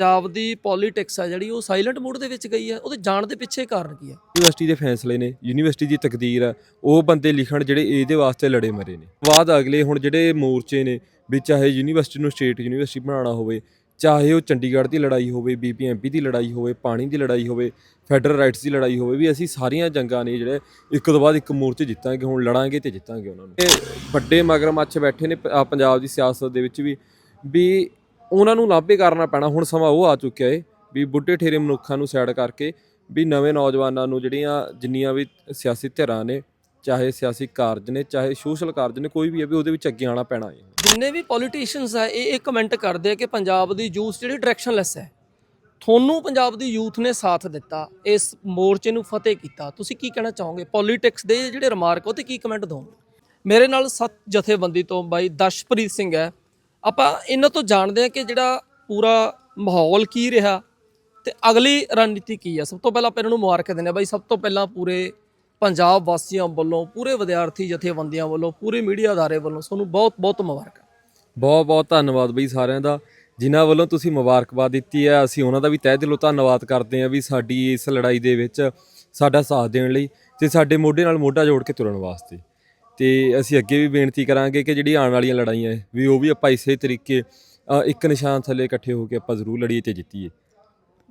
ਪੰਜਾਬ ਦੀ politics ਆ ਜਿਹੜੀ, ਉਹ ਸਾਇਲੈਂਟ ਮੋਡ ਦੇ ਵਿੱਚ ਗਈ ਹੈ ਉਹਦੇ ਜਾਣ ਦੇ ਪਿੱਛੇ ਕਾਰਨ ਕੀ ਹੈ ਯੂਨੀਵਰਸਿਟੀ ਦੇ ਫੈਸਲੇ ਨੇ ਯੂਨੀਵਰਸਿਟੀ ਦੀ ਤਕਦੀਰ ਆ, ਉਹ ਬੰਦੇ ਲਿਖਣ ਜਿਹੜੇ ਇਹਦੇ ਵਾਸਤੇ ਲੜੇ ਮਰੇ ਨੇ। ਬਾਅਦ ਅਗਲੇ ਹੁਣ ਜਿਹੜੇ ਮੋਰਚੇ ਨੇ, ਵੀ ਚਾਹੇ ਯੂਨੀਵਰਸਿਟੀ ਨੂੰ ਸਟੇਟ ਯੂਨੀਵਰਸਿਟੀ ਬਣਾਉਣਾ ਹੋਵੇ, ਚਾਹੇ ਉਹ ਚੰਡੀਗੜ੍ਹ ਦੀ ਲੜਾਈ ਹੋਵੇ ਬੀਪੀਐਮਪੀ ਦੀ ਲੜਾਈ ਹੋਵੇ, ਪਾਣੀ ਦੀ ਲੜਾਈ ਹੋਵੇ ਫੈਡਰਲ ਰਾਈਟਸ ਦੀ ਲੜਾਈ ਹੋਵੇ, ਵੀ ਅਸੀਂ ਸਾਰੀਆਂ ਜੰਗਾਂ ਨੇ ਜਿਹੜੇ ਇੱਕ ਤੋਂ ਬਾਅਦ ਇੱਕ ਮੋਰਚੇ ਜਿੱਤਾਂਗੇ, ਹੁਣ ਲੜਾਂਗੇ ਤੇ ਜਿੱਤਾਂਗੇ ਉਹਨਾਂ ਨੂੰ। ਇਹ ਵੱਡੇ ਮਗਰਮੱਛ ਬੈਠੇ ਨੇ ਪੰਜਾਬ ਦੀ ਸਿਆਸਤ ਦੇ ਵਿੱਚ ਵੀ ਵੀ ਉਹਨਾਂ ਨੂੰ ਲਾਭੇ ਕਰਨਾ ਪੈਣਾ। ਹੁਣ ਸਮਾਂ ਉਹ ਆ ਚੁੱਕਿਆ ਏ ਵੀ ਬੁੱਢੇ ਠੇਰੇ ਮਨੁੱਖਾਂ ਨੂੰ ਸਾਈਡ ਕਰਕੇ ਵੀ ਨਵੇਂ ਨੌਜਵਾਨਾਂ ਨੂੰ ਜਿਹੜੀਆਂ ਜਿੰਨੀਆਂ ਵੀ ਸਿਆਸੀ ਧਿਰਾਂ ਨੇ, ਚਾਹੇ ਸਿਆਸੀ ਕਾਰਜ ਨੇ, ਚਾਹੇ ਸੋਸ਼ਲ ਕਾਰਜ ਨੇ, ਕੋਈ ਵੀ ਹੈ ਵੀ ਉਹਦੇ ਵਿੱਚ ਅੱਗੇ ਆਉਣਾ ਪੈਣਾ ਹੈ ਜਿੰਨੇ ਵੀ ਪੋਲੀਟੀਸ਼ੀਅਨਸ ਆ, ਇਹ ਇਹ ਕਮੈਂਟ ਕਰਦੇ ਆ ਕਿ ਪੰਜਾਬ ਦੀ ਯੂਥ ਜਿਹੜੀ ਡਾਇਰੈਕਸ਼ਨਲੈਸ ਹੈ। ਤੁਹਾਨੂੰ ਪੰਜਾਬ ਦੀ ਯੂਥ ਨੇ ਸਾਥ ਦਿੱਤਾ, ਇਸ ਮੋਰਚੇ ਨੂੰ ਫਤਿਹ ਕੀਤਾ। ਤੁਸੀਂ ਕੀ ਕਹਿਣਾ ਚਾਹੋਗੇ? ਪੋਲਿਟਿਕਸ ਦੇ ਜਿਹੜੇ ਰਿਮਾਰਕ ਉਹ ਤੇ ਕੀ ਕਮੈਂਟ ਦੋ ਮੇਰੇ ਨਾਲ ਸੱਤ ਜਥੇਬੰਦੀ ਤੋਂ ਬਾਈ ਦਸ਼ਪ੍ਰੀਤ ਸਿੰਘ ਹੈ। ਆਪਾਂ ਇਹਨਾਂ ਤੋਂ ਜਾਣਦੇ ਹਾਂ ਕਿ ਜਿਹੜਾ ਪੂਰਾ ਮਾਹੌਲ ਕੀ ਰਿਹਾ ਤੇ ਅਗਲੀ ਰਣਨੀਤੀ ਕੀ ਹੈ ਸਭ ਤੋਂ ਪਹਿਲਾਂ ਆਪਾਂ ਇਹਨਾਂ ਨੂੰ ਮੁਬਾਰਕ ਦਿੰਦੇ ਹਾਂ ਬਾਈ। ਸਭ ਤੋਂ ਪਹਿਲਾਂ ਪੂਰੇ ਪੰਜਾਬ ਵਾਸੀਆਂ ਵੱਲੋਂ, ਪੂਰੇ ਵਿਦਿਆਰਥੀ ਜਥੇਬੰਦੀਆਂ ਵੱਲੋਂ, ਪੂਰੇ ਮੀਡੀਆ ਅਦਾਰੇ ਵੱਲੋਂ ਤੁਹਾਨੂੰ ਬਹੁਤ ਬਹੁਤ ਮੁਬਾਰਕਾਂ। ਬਹੁਤ ਬਹੁਤ ਧੰਨਵਾਦ ਬਈ ਸਾਰਿਆਂ ਦਾ। ਜਿਨ੍ਹਾਂ ਵੱਲੋਂ ਤੁਸੀਂ ਮੁਬਾਰਕਬਾਦ ਦਿੱਤੀ ਹੈ, ਅਸੀਂ ਉਹਨਾਂ ਦਾ ਵੀ ਤਹਿ ਦਿਲੋਂ ਧੰਨਵਾਦ ਕਰਦੇ ਹਾਂ ਵੀ ਸਾਡੀ ਇਸ ਲੜਾਈ ਦੇ ਵਿੱਚ ਸਾਡਾ ਸਾਥ ਦੇਣ ਲਈ ਤੇ ਸਾਡੇ ਮੋਢੇ ਨਾਲ ਮੋਢਾ ਜੋੜ ਕੇ ਤੁਰਨ ਵਾਸਤੇ। ਤੇ ਅਸੀਂ ਅੱਗੇ ਵੀ ਬੇਨਤੀ ਕਰਾਂਗੇ ਕਿ ਜਿਹੜੀ ਆਉਣ ਵਾਲੀਆਂ ਲੜਾਈਆਂ ਹੈ ਵੀ ਉਹ ਵੀ ਆਪਾਂ ਇਸੇ ਤਰੀਕੇ ਅ, ਇੱਕ ਨਿਸ਼ਾਨ ਥੱਲੇ ਇਕੱਠੇ ਹੋ ਕੇ ਆਪਾਂ ਜ਼ਰੂਰ ਲੜੀਏ ਤੇ ਜਿੱਤੀਏ।